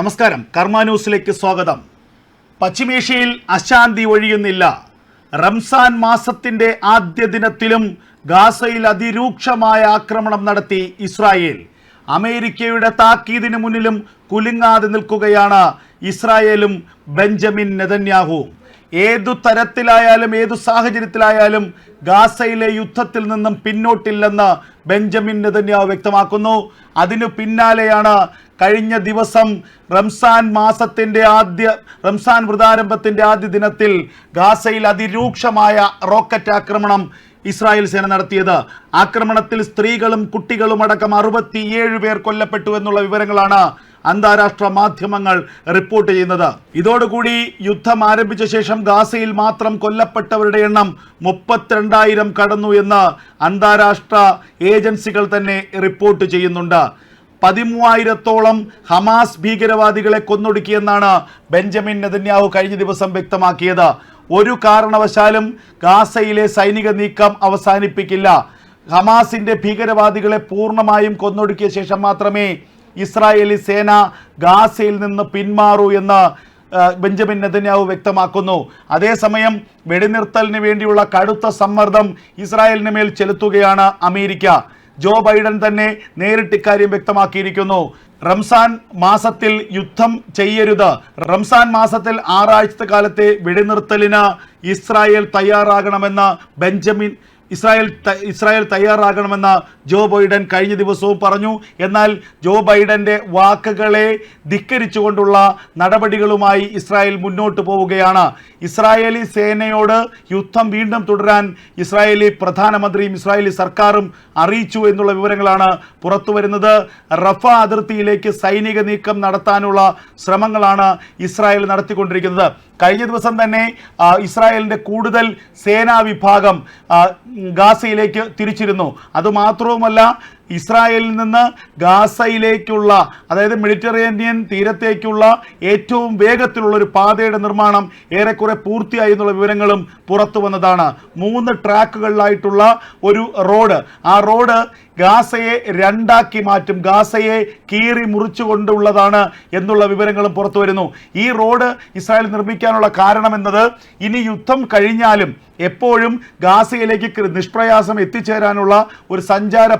നമസ്കാരം. കർമ്മ ന്യൂസിലേക്ക് സ്വാഗതം. പശ്ചിമേഷ്യയിൽ അശാന്തി ഒഴിയുന്നില്ല. റംസാൻ മാസത്തിന്റെ ആദ്യ ദിനത്തിലും ഗാസയിൽ അതിരൂക്ഷമായ ആക്രമണം നടത്തി ഇസ്രായേൽ. അമേരിക്കയുടെ താക്കീതിന് മുന്നിലും കുലുങ്ങാതെ നിൽക്കുകയാണ് ഇസ്രായേലും ബെഞ്ചമിൻ നെതന്യാഹുവും ഏതു തരത്തിലായാലും ഏതു സാഹചര്യത്തിലായാലും ഗാസയിലെ യുദ്ധത്തിൽ നിന്നും പിന്നോട്ടില്ലെന്ന് ബെഞ്ചമിൻ നെതന്യാവ് വ്യക്തമാക്കുന്നു. അതിനു പിന്നാലെയാണ് കഴിഞ്ഞ ദിവസം റംസാൻ മാസത്തിന്റെ ആദ്യ റംസാൻ വൃതാരംഭത്തിന്റെ ആദ്യ ദിനത്തിൽ ഗാസയിൽ അതിരൂക്ഷമായ റോക്കറ്റ് ആക്രമണം ഇസ്രായേൽ സേന നടത്തിയത്. ആക്രമണത്തിൽ സ്ത്രീകളും കുട്ടികളും അടക്കം അറുപത്തിയേഴ് പേർ കൊല്ലപ്പെട്ടു എന്നുള്ള വിവരങ്ങളാണ് അന്താരാഷ്ട്ര മാധ്യമങ്ങൾ റിപ്പോർട്ട് ചെയ്യുന്നത്. ഇതോടുകൂടി യുദ്ധം ആരംഭിച്ച ശേഷം ഗാസയിൽ മാത്രം കൊല്ലപ്പെട്ടവരുടെ എണ്ണം മുപ്പത്തിരണ്ടായിരം കടന്നു എന്ന് അന്താരാഷ്ട്ര ഏജൻസികൾ തന്നെ റിപ്പോർട്ട് ചെയ്യുന്നുണ്ട്. പതിമൂവായിരത്തോളം ഹമാസ് ഭീകരവാദികളെ കൊന്നൊടുക്കിയെന്നാണ് ബെഞ്ചമിൻ നെതന്യാഹു കഴിഞ്ഞ ദിവസം വ്യക്തമാക്കിയത്. ഒരു കാരണവശാലും ഗാസയിലെ സൈനിക നീക്കം അവസാനിപ്പിക്കില്ല. ഹമാസിന്റെ ഭീകരവാദികളെ പൂർണമായും കൊന്നൊടുക്കിയ ശേഷം മാത്രമേ ഇസ്രായേലി സേന ഗാസയിൽ നിന്ന് പിന്മാറൂ എന്ന് ബെഞ്ചമിൻ നെതന്യാഹു വ്യക്തമാക്കുന്നു. അതേസമയം വെടിനിർത്തലിന് വേണ്ടിയുള്ള കടുത്ത സമ്മർദ്ദം ഇസ്രായേലിന് മേൽ ചെലുത്തുകയാണ് അമേരിക്ക. ജോ ബൈഡൻ തന്നെ നേരിട്ട് ഇക്കാര്യം വ്യക്തമാക്കിയിരിക്കുന്നു. റംസാൻ മാസത്തിൽ യുദ്ധം ചെയ്യരുത്. റംസാൻ മാസത്തിൽ ആറാഴ്ചത്തെ കാലത്തെ വെടിനിർത്തലിന് ഇസ്രായേൽ തയ്യാറാകണമെന്ന് ബെഞ്ചമിൻ ഇസ്രായേൽ ഇസ്രായേൽ തയ്യാറാകണമെന്ന് ജോ ബൈഡൻ കഴിഞ്ഞ ദിവസവും പറഞ്ഞു. എന്നാൽ ജോ ബൈഡന്റെ വാക്കുകളെ ധിക്കരിച്ചുകൊണ്ടുള്ള നടപടികളുമായി ഇസ്രായേൽ മുന്നോട്ട് പോവുകയാണ്. ഇസ്രായേലി സേനയോട് യുദ്ധം വീണ്ടും തുടരാൻ ഇസ്രായേലി പ്രധാനമന്ത്രിയും ഇസ്രായേലി സർക്കാരും അറിയിച്ചു എന്നുള്ള വിവരങ്ങളാണ് പുറത്തു വരുന്നത്. റഫ അതിർത്തിയിലേക്ക് സൈനിക നീക്കം നടത്താനുള്ള ശ്രമങ്ങളാണ് ഇസ്രായേൽ നടത്തിക്കൊണ്ടിരിക്കുന്നത്. കഴിഞ്ഞ ദിവസം തന്നെ ഇസ്രായേലിന്റെ കൂടുതൽ സേനാ വിഭാഗം ഗാസയിലേക്ക് തിരിച്ചിരുന്നു. അതുമാത്രവുമല്ല ഇസ്രായേലിൽ നിന്ന് ഗാസയിലേക്കുള്ള അതായത് മെഡിറ്ററേനിയൻ തീരത്തേക്കുള്ള ഏറ്റവും വേഗത്തിലുള്ള ഒരു പാതയുടെ നിർമ്മാണം ഏറെക്കുറെ പൂർത്തിയായി എന്നുള്ള വിവരങ്ങളും പുറത്തു വന്നതാണ്. മൂന്ന് ട്രാക്കുകളിലായിട്ടുള്ള ഒരു റോഡ്. ആ റോഡ് ഗാസയെ രണ്ടാക്കി മാറ്റും ഗാസയെ കീറി മുറിച്ചു കൊണ്ടുള്ളതാണ് എന്നുള്ള വിവരങ്ങളും പുറത്തു വരുന്നു. ഈ റോഡ് ഇസ്രായേൽ നിർമ്മിക്കാനുള്ള കാരണം എന്നത് ഇനി യുദ്ധം കഴിഞ്ഞാലും എപ്പോഴും ഗാസയിലേക്ക് നിഷ്പ്രയാസം എത്തിച്ചേരാനുള്ള ഒരു സഞ്ചാര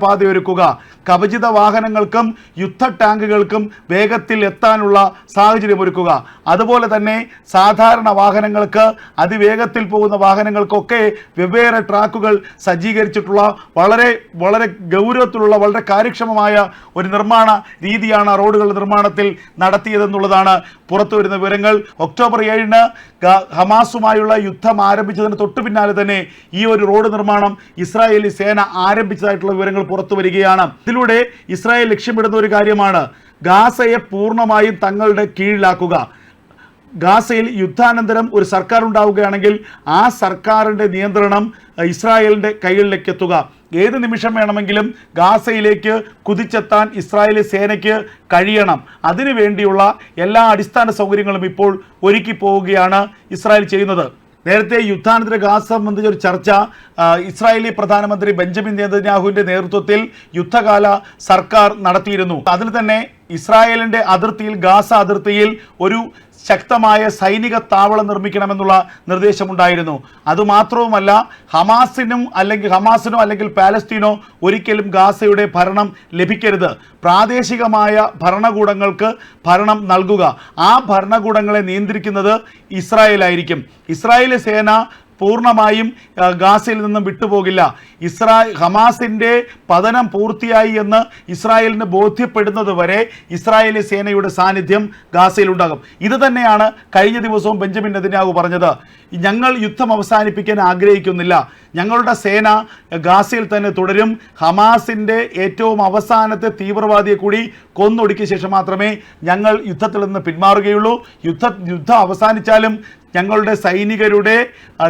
ഒരുക്കുക കവചിത വാഹനങ്ങൾക്കും യുദ്ധ ടാങ്കുകൾക്കും വേഗത്തിൽ എത്താനുള്ള സാഹചര്യം ഒരുക്കുക അതുപോലെ തന്നെ സാധാരണ വാഹനങ്ങൾക്ക് അതിവേഗത്തിൽ പോകുന്ന വാഹനങ്ങൾക്കൊക്കെ വെവ്വേറെ ട്രാക്കുകൾ സജ്ജീകരിച്ചിട്ടുള്ള വളരെ വളരെ ഗൗരവത്തിലുള്ള വളരെ കാര്യക്ഷമമായ ഒരു നിർമ്മാണ രീതിയാണ് റോഡുകളുടെ നിർമ്മാണത്തിൽ നടത്തിയതെന്നുള്ളതാണ് പുറത്തു വരുന്ന വിവരങ്ങൾ. ഒക്ടോബർ ഏഴിന് ഹമാസുമായുള്ള യുദ്ധം ആരംഭിച്ചതിന് തൊട്ടു പിന്നാലെ തന്നെ ഈ ഒരു റോഡ് നിർമ്മാണം ഇസ്രായേലി സേന ആരംഭിച്ചതായിട്ടുള്ള വിവരങ്ങൾ പുറത്തു വരികയാണ് ഇതിലൂടെ ഇസ്രായേൽ ലക്ഷ്യമിടുന്ന ഒരു കാര്യമാണ്. ഗാസയെ പൂർണമായും തങ്ങളുടെ കീഴിലാക്കുക. ഗാസയിൽ യുദ്ധാനന്തരം ഒരു സർക്കാർ ഉണ്ടാവുകയാണെങ്കിൽ ആ സർക്കാരിന്റെ നിയന്ത്രണം ഇസ്രായേലിന്റെ കൈകളിലേക്ക് എത്തുക. ഏത് നിമിഷം വേണമെങ്കിലും ഗാസയിലേക്ക് കുതിച്ചെത്താൻ ഇസ്രായേലി സേനയ്ക്ക് കഴിയണം. അതിനു വേണ്ടിയുള്ള എല്ലാ അടിസ്ഥാന സൗകര്യങ്ങളും ഇപ്പോൾ ഒരുക്കി പോവുകയാണ് ഇസ്രായേൽ ചെയ്യുന്നത്. നേരത്തെ യുദ്ധാനന്തര ഗാസ സംബന്ധിച്ച ഒരു ചർച്ച ഇസ്രായേലി പ്രധാനമന്ത്രി ബെഞ്ചമിൻ നേതന്യാഹുവിന്റെ നേതൃത്വത്തിൽ യുദ്ധകാല സർക്കാർ നടത്തിയിരുന്നു. അതിൽ തന്നെ ഇസ്രായേലിന്റെ അതിർത്തിയിൽ ഗാസ അതിർത്തിയിൽ ഒരു ശക്തമായ സൈനിക താവളം നിർമ്മിക്കണമെന്നുള്ള നിർദ്ദേശമുണ്ടായിരുന്നു. അതുമാത്രവുമല്ല ഹമാസിനും അല്ലെങ്കിൽ ഹമാസിനോ അല്ലെങ്കിൽ പാലസ്തീനോ ഒരിക്കലും ഗാസയുടെ ഭരണം ലഭിക്കരുത്. പ്രാദേശികമായ ഭരണകൂടങ്ങൾക്ക് ഭരണം നൽകുക. ആ ഭരണകൂടങ്ങളെ നിയന്ത്രിക്കുന്നത് ഇസ്രായേലായിരിക്കും. ഇസ്രായേൽ സേന പൂർണമായും ഗാസയിൽ നിന്നും വിട്ടുപോകില്ല. ഇസ്രാ ഹമാസിന്റെ പതനം പൂർത്തിയായി എന്ന് ഇസ്രായേലിന് ബോധ്യപ്പെടുന്നത് വരെ ഇസ്രായേലി സേനയുടെ സാന്നിധ്യം ഗാസയിലുണ്ടാകും. ഇത് തന്നെയാണ് കഴിഞ്ഞ ദിവസവും ബെഞ്ചമിൻ നെതന്യാഹു പറഞ്ഞത്. ഞങ്ങൾ യുദ്ധം അവസാനിപ്പിക്കാൻ ആഗ്രഹിക്കുന്നില്ല. ഞങ്ങളുടെ സേന ഗാസയിൽ തന്നെ തുടരും. ഹമാസിന്റെ ഏറ്റവും അവസാനത്തെ തീവ്രവാദിയെ കൂടി കൊന്നൊടുക്കിയ ശേഷം മാത്രമേ ഞങ്ങൾ യുദ്ധത്തിൽ നിന്ന് പിന്മാറുകയുള്ളൂ. യുദ്ധ യുദ്ധം അവസാനിച്ചാലും ഞങ്ങളുടെ സൈനികരുടെ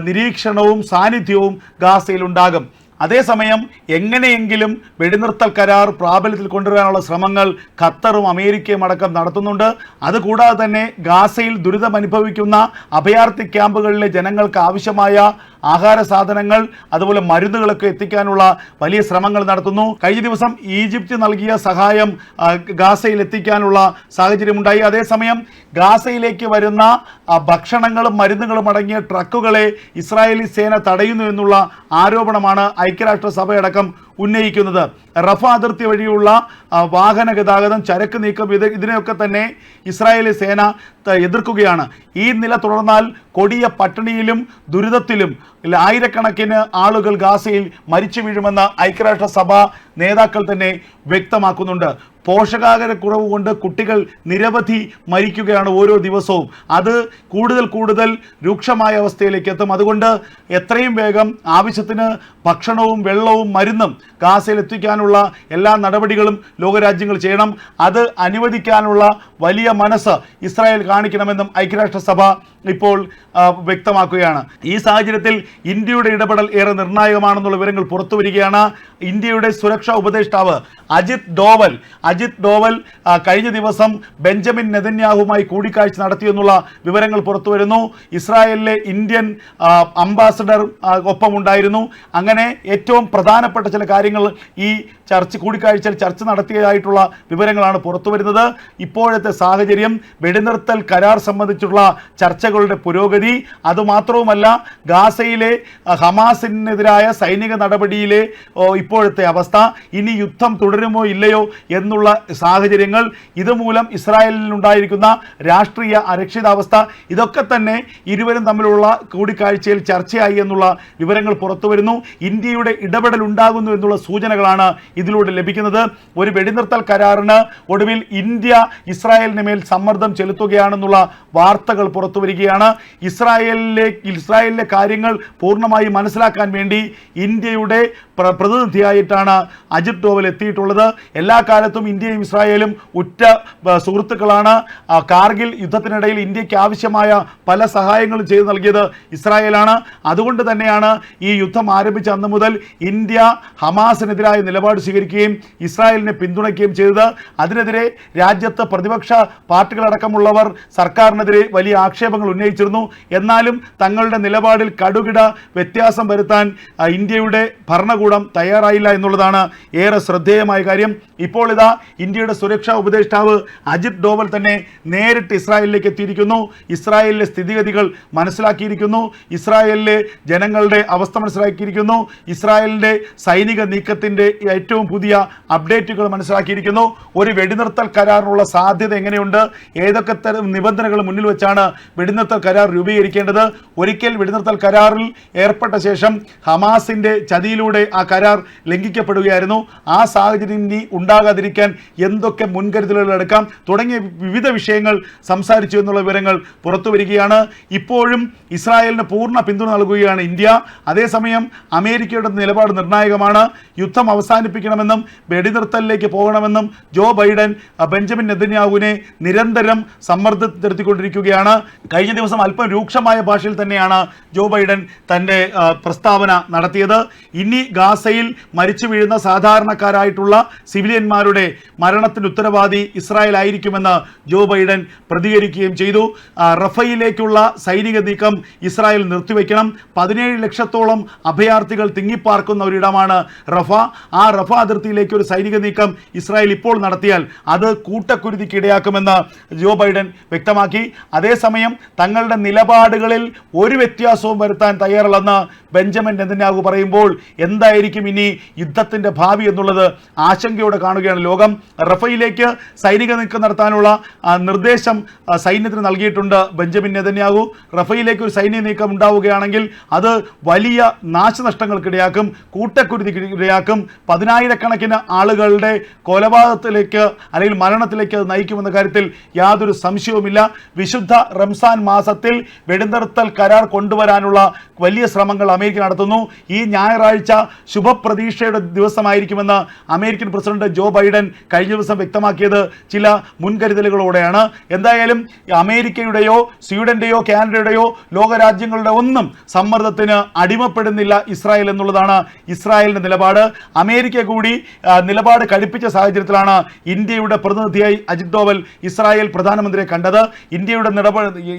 നിരീക്ഷണവും സാന്നിധ്യവും ഗാസയിൽ ഉണ്ടാകും അതേസമയം എങ്ങനെയെങ്കിലും വെടിനിർത്തൽ കരാർ പ്രാബല്യത്തിൽ കൊണ്ടുവരാനുള്ള ശ്രമങ്ങൾ ഖത്തറും അമേരിക്കയും അടക്കം നടത്തുന്നുണ്ട്. അതുകൂടാതെ തന്നെ ഗാസയിൽ ദുരിതം അനുഭവിക്കുന്ന അഭയാർത്ഥി ക്യാമ്പുകളിലെ ജനങ്ങൾക്ക് ആവശ്യമായ ആഹാര സാധനങ്ങൾ അതുപോലെ മരുന്നുകളൊക്കെ എത്തിക്കാനുള്ള വലിയ ശ്രമങ്ങൾ നടത്തുന്നു. കഴിഞ്ഞ ദിവസം ഈജിപ്ത് നൽകിയ സഹായം ഗാസയിൽ എത്തിക്കാനുള്ള സാഹചര്യമുണ്ടായി. അതേസമയം ഗാസയിലേക്ക് വരുന്ന ഭക്ഷണങ്ങളും മരുന്നുകളും അടങ്ങിയ ട്രക്കുകളെ ഇസ്രായേലി സേന തടയുന്നു എന്നുള്ള ആരോപണമാണ് ഐക്യരാഷ്ട്രസഭയടക്കം ഉന്നയിക്കുന്നത്. റഫ അതിർത്തി വഴിയുള്ള വാഹന ഗതാഗതം ചരക്ക് നീക്കം ഇത് ഇതിനെയൊക്കെ തന്നെ ഇസ്രായേലി സേന എതിർക്കുകയാണ്. ഈ നില തുടർന്നാൽ കൊടിയ പട്ടിണിയിലും ദുരിതത്തിലും ആയിരക്കണക്കിന് ആളുകൾ ഗാസയിൽ മരിച്ചു വീഴുമെന്ന് ഐക്യരാഷ്ട്രസഭ നേതാക്കൾ തന്നെ വ്യക്തമാക്കുന്നുണ്ട്. പോഷകാഹാരക്കുറവ് കൊണ്ട് കുട്ടികൾ നിരവധി മരിക്കുകയാണ് ഓരോ ദിവസവും. അത് കൂടുതൽ കൂടുതൽ രൂക്ഷമായ അവസ്ഥയിലേക്ക് എത്തും. അതുകൊണ്ട് എത്രയും വേഗം ആവശ്യത്തിന് ഭക്ഷണവും വെള്ളവും മരുന്നും ഗാസയിൽ എത്തിക്കാനുള്ള എല്ലാ നടപടികളും ലോകരാജ്യങ്ങൾ ചെയ്യണം. അത് അനുവദിക്കാനുള്ള വലിയ മനസ്സ് ഇസ്രായേൽ കാണിക്കണമെന്നും ഐക്യരാഷ്ട്രസഭ ഇപ്പോൾ വ്യക്തമാക്കുകയാണ്. ഈ സാഹചര്യത്തിൽ ഇന്ത്യയുടെ ഇടപെടൽ ഏറെ നിർണായകമാണെന്നുള്ള വിവരങ്ങൾ പുറത്തു വരികയാണ് ഇന്ത്യയുടെ സുരക്ഷാ ഉപദേഷ്ടാവ് അജിത് ഡോവൽ അജിത് ഡോവൽ കഴിഞ്ഞ ദിവസം ബെഞ്ചമിൻ നെതന്യാഹുമായി കൂടിക്കാഴ്ച നടത്തിയെന്നുള്ള വിവരങ്ങൾ പുറത്തു വരുന്നു ഇസ്രായേലിലെ ഇന്ത്യൻ അംബാസഡർ ഒപ്പമുണ്ടായിരുന്നു. അങ്ങനെ ഏറ്റവും പ്രധാനപ്പെട്ട ചില കാര്യങ്ങൾ ഈ ചർച്ച കൂടിക്കാഴ്ചയിൽ ചർച്ച നടത്തിയതായിട്ടുള്ള വിവരങ്ങളാണ് പുറത്തു വരുന്നത് ഇപ്പോഴത്തെ സാഹചര്യം വെടിനിർത്തൽ കരാർ സംബന്ധിച്ചുള്ള ചർച്ചകളുടെ പുരോഗതി. അതുമാത്രവുമല്ല ഗാസയിലെ ഹമാസിനെതിരായ സൈനിക നടപടിയിലെ ഇപ്പോഴത്തെ അവസ്ഥ. ഇനി യുദ്ധം തുടരുമോ ഇല്ലയോ എന്നുള്ള സാഹചര്യങ്ങൾ ഇതുമൂലം ഇസ്രായേലിനുണ്ടായിരിക്കുന്ന രാഷ്ട്രീയ അരക്ഷിതാവസ്ഥ. ഇതൊക്കെ തന്നെ ഇരുവരും തമ്മിലുള്ള കൂടിക്കാഴ്ചയിൽ ചർച്ചയായി എന്നുള്ള വിവരങ്ങൾ പുറത്തു വരുന്നു. ഇന്ത്യയുടെ ഇടപെടൽ ഉണ്ടാകുന്നു എന്നുള്ള സൂചനകളാണ് ഇതിലൂടെ ലഭിക്കുന്നത്. ഒരു വെടിനിർത്തൽ കരാറിന് ഒടുവിൽ ഇന്ത്യ ഇസ്രായേലിന് മേൽ സമ്മർദ്ദം ചെലുത്തുകയാണെന്നുള്ള വാർത്തകൾ പുറത്തു വരികയാണ് ഇസ്രായേലിലെ ഇസ്രായേലിലെ കാര്യങ്ങൾ പൂർണമായി മനസ്സിലാക്കാൻ വേണ്ടി ഇന്ത്യയുടെ പ്ര- പ്രതിനിധിയായിട്ടാണ് അജിത് ഡോവൽ എത്തിയിട്ടുള്ളത്. എല്ലാ കാലത്തും ഇന്ത്യയും ഇസ്രായേലും ഉറ്റ സുഹൃത്തുക്കളാണ്. കാർഗിൽ യുദ്ധത്തിനിടയിൽ ഇന്ത്യയ്ക്ക് ആവശ്യമായ പല സഹായങ്ങളും ചെയ്തു നൽകിയത് ഇസ്രായേലാണ്. അതുകൊണ്ട് തന്നെയാണ് ഈ യുദ്ധം ആരംഭിച്ച അന്ന് മുതൽ ഇന്ത്യ ഹമാസിനെതിരായ നിലപാട് സ്വീകരിക്കുകയും ഇസ്രായേലിനെ പിന്തുണയ്ക്കുകയും ചെയ്തത്. അതിനെതിരെ രാജ്യത്ത് പ്രതിപക്ഷ പാർട്ടികളടക്കമുള്ളവർ സർക്കാരിനെതിരെ വലിയ ആക്ഷേപങ്ങൾ ഉന്നയിച്ചിരുന്നു. എന്നാലും തങ്ങളുടെ നിലപാടിൽ കടുകിട വ്യത്യാസം വരുത്താൻ ഇന്ത്യയുടെ ഭരണകൂടം തയ്യാറായില്ല എന്നുള്ളതാണ് ഏറെ ശ്രദ്ധേയമായ കാര്യം. ഇപ്പോൾ ഇതാ ഇന്ത്യയുടെ സുരക്ഷാ ഉപദേഷ്ടാവ് അജിത് ഡോവൽ തന്നെ നേരിട്ട് ഇസ്രായേലിലേക്ക് എത്തിയിരിക്കുന്നു. ഇസ്രായേലിലെ സ്ഥിതിഗതികൾ മനസ്സിലാക്കിയിരിക്കുന്നു. ഇസ്രായേലിലെ ജനങ്ങളുടെ അവസ്ഥ മനസ്സിലാക്കിയിരിക്കുന്നു. ഇസ്രായേലിന്റെ സൈനിക നീക്കത്തിന്റെ ഏറ്റവും പുതിയ അപ്ഡേറ്റുകൾ മനസ്സിലാക്കിയിരിക്കുന്നു. ഒരു വെടിനിർത്തൽ കരാറിനുള്ള സാധ്യത എങ്ങനെയുണ്ട്? ഏതൊക്കെ തരം നിബന്ധനകൾ മുന്നിൽ വെച്ചാണ് വെടിനിർത്തൽ കരാർ രൂപീകരിക്കേണ്ടത്? ഒരിക്കൽ വെടിനിർത്തൽ കരാറിൽ ഏർപ്പെട്ട ശേഷം ഹമാസിന്റെ ചതിയിലൂടെ ആ കരാർ ലംഘിക്കപ്പെടുകയായിരുന്നു. ആ സാഹചര്യം ഇനി ഉണ്ടാകാതിരിക്കാൻ എന്തൊക്കെ മുൻകരുതലുകൾ എടുക്കാം? തുടങ്ങിയ വിവിധ വിഷയങ്ങൾ സംസാരിച്ചു എന്നുള്ള വിവരങ്ങൾ പുറത്തു വരികയാണ്. ഇപ്പോഴും ഇസ്രായേലിന് പൂർണ പിന്തുണ നൽകുകയാണ് ഇന്ത്യ. അതേസമയം അമേരിക്കയുടെ നിലപാട് നിർണായകമാണ്. യുദ്ധം അവസാനിപ്പിക്കണമെന്നും വെടിനിർത്തലിലേക്ക് പോകണമെന്നും ജോ ബൈഡൻ ബെഞ്ചമിൻ ബെഞ്ചമിൻ നെതന്യാഹുവിനെ നിരന്തരം സമ്മർദ്ദത്തിലെത്തിക്കൊണ്ടിരിക്കുകയാണ്. കഴിഞ്ഞ ദിവസം അല്പം രൂക്ഷമായ ഭാഷയിൽ തന്നെയാണ് ജോ ബൈഡൻ തന്റെ പ്രസ്താവന നടത്തിയത്. ഇനി ഗാസയിൽ മരിച്ചു വീഴുന്ന സാധാരണക്കാരായിട്ടുള്ള സിവിലിയന്മാരുടെ മരണത്തിന് ഉത്തരവാദി ഇസ്രായേൽ ആയിരിക്കുമെന്ന് ജോ ബൈഡൻ പ്രതികരിക്കുകയും ചെയ്തു. റഫയിലേക്കുള്ള സൈനിക നീക്കം ഇസ്രായേൽ നിർത്തിവെക്കണം പതിനേഴ് ലക്ഷത്തോളം അഭയാർത്ഥികൾ തിങ്ങിപ്പാർക്കുന്ന ഒരിടമാണ് റഫ. ആ റഫ അതിർത്തിയിലേക്ക് ഒരു സൈനിക നീക്കം ഇസ്രായേൽ ഇപ്പോൾ നടത്തിയാൽ അത് കൂട്ടക്കുരുതിക്ക് ഇടയാക്കുമെന്ന് ജോ ബൈഡൻ വ്യക്തമാക്കി. അതേസമയം തങ്ങളുടെ നിലപാടുകളിൽ ഒരു വ്യത്യാസവും വരുത്താൻ തയ്യാറല്ലെന്ന് ബെഞ്ചമിൻ നെതന്യാഹു പറയുമ്പോൾ എന്തായിരിക്കും ഇനി യുദ്ധത്തിന്റെ ഭാവി എന്നുള്ളത് ആശങ്കയോടെ കാണുകയാണ് ലോകം. റഫയിലേക്ക് സൈനിക നീക്കം നടത്താനുള്ള നിർദ്ദേശം സൈന്യത്തിന് നൽകിയിട്ടുണ്ട് ബെഞ്ചമിൻ നെതന്യാഹു. റഫയിലേക്ക് ഒരു സൈനിക നീക്കം ഉണ്ടാവുകയാണെങ്കിൽ അത് വലിയ നാശനഷ്ടങ്ങൾക്കിടയാക്കും കൂട്ടക്കുരുതിക്കിടയാക്കും. പതിനായിരക്കണക്കിന് ആളുകളുടെ കൊലപാതകത്തിലേക്ക് അല്ലെങ്കിൽ മരണത്തിലേക്ക് അത് കാര്യത്തിൽ യാതൊരു സംശയവുമില്ല. വിശുദ്ധ റംസാൻ മാസത്തിൽ വെടിനിർത്തൽ കരാർ കൊണ്ടുവരാനുള്ള വലിയ ശ്രമങ്ങൾ അമേരിക്ക നടത്തുന്നു. ഈ ഞായറാഴ്ച ശുഭപ്രതീക്ഷയുടെ ദിവസമായിരിക്കുമെന്ന് അമേരിക്കൻ പ്രസിഡന്റ് ജോ ബൈഡൻ കഴിഞ്ഞ ദിവസം വ്യക്തമാക്കിയത് ചില മുൻകരുതലുകളോടെയാണ്. എന്തായാലും അമേരിക്കയുടെയോ സ്വീഡന്റെയോ കാനഡയുടെയോ ലോകരാജ്യങ്ങളുടെ ഒന്നും സമ്മർദ്ദത്തിന് അടിമപ്പെടുന്നില്ല ഇസ്രായേൽ എന്നുള്ളതാണ് ഇസ്രായേലിന്റെ നിലപാട്. അമേരിക്ക കൂടി നിലപാട് കടുപ്പിച്ച സാഹചര്യത്തിലാണ് ഇന്ത്യയുടെ പ്രതിനിധിയായി അജിത് ഡോവൽ ഇസ്രായേൽ പ്രധാനമന്ത്രിയെ കണ്ടത്. ഇന്ത്യയുടെ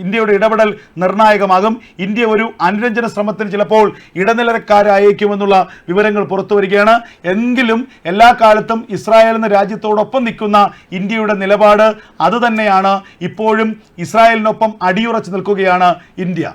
ഇന്ത്യയുടെ ഇടപെടൽ നിർണായകമാകും. ഇന്ത്യ ഒരു അനുരഞ്ജന ശ്രമത്തിന് ചിലപ്പോൾ ഇടനിലക്കാരായേക്കുമെന്നുള്ള വിവരങ്ങൾ പുറത്തു വരികയാണ്. എങ്കിലും എല്ലാ കാലത്തും ഇസ്രായേൽ എന്ന രാജ്യത്തോടൊപ്പം നിൽക്കുന്ന ഇന്ത്യയുടെ നിലപാട് അതുതന്നെയാണ്. ഇപ്പോഴും ഇസ്രായേലിനൊപ്പം അടിയുറച്ചു നിൽക്കുകയാണ് ഇന്ത്യ.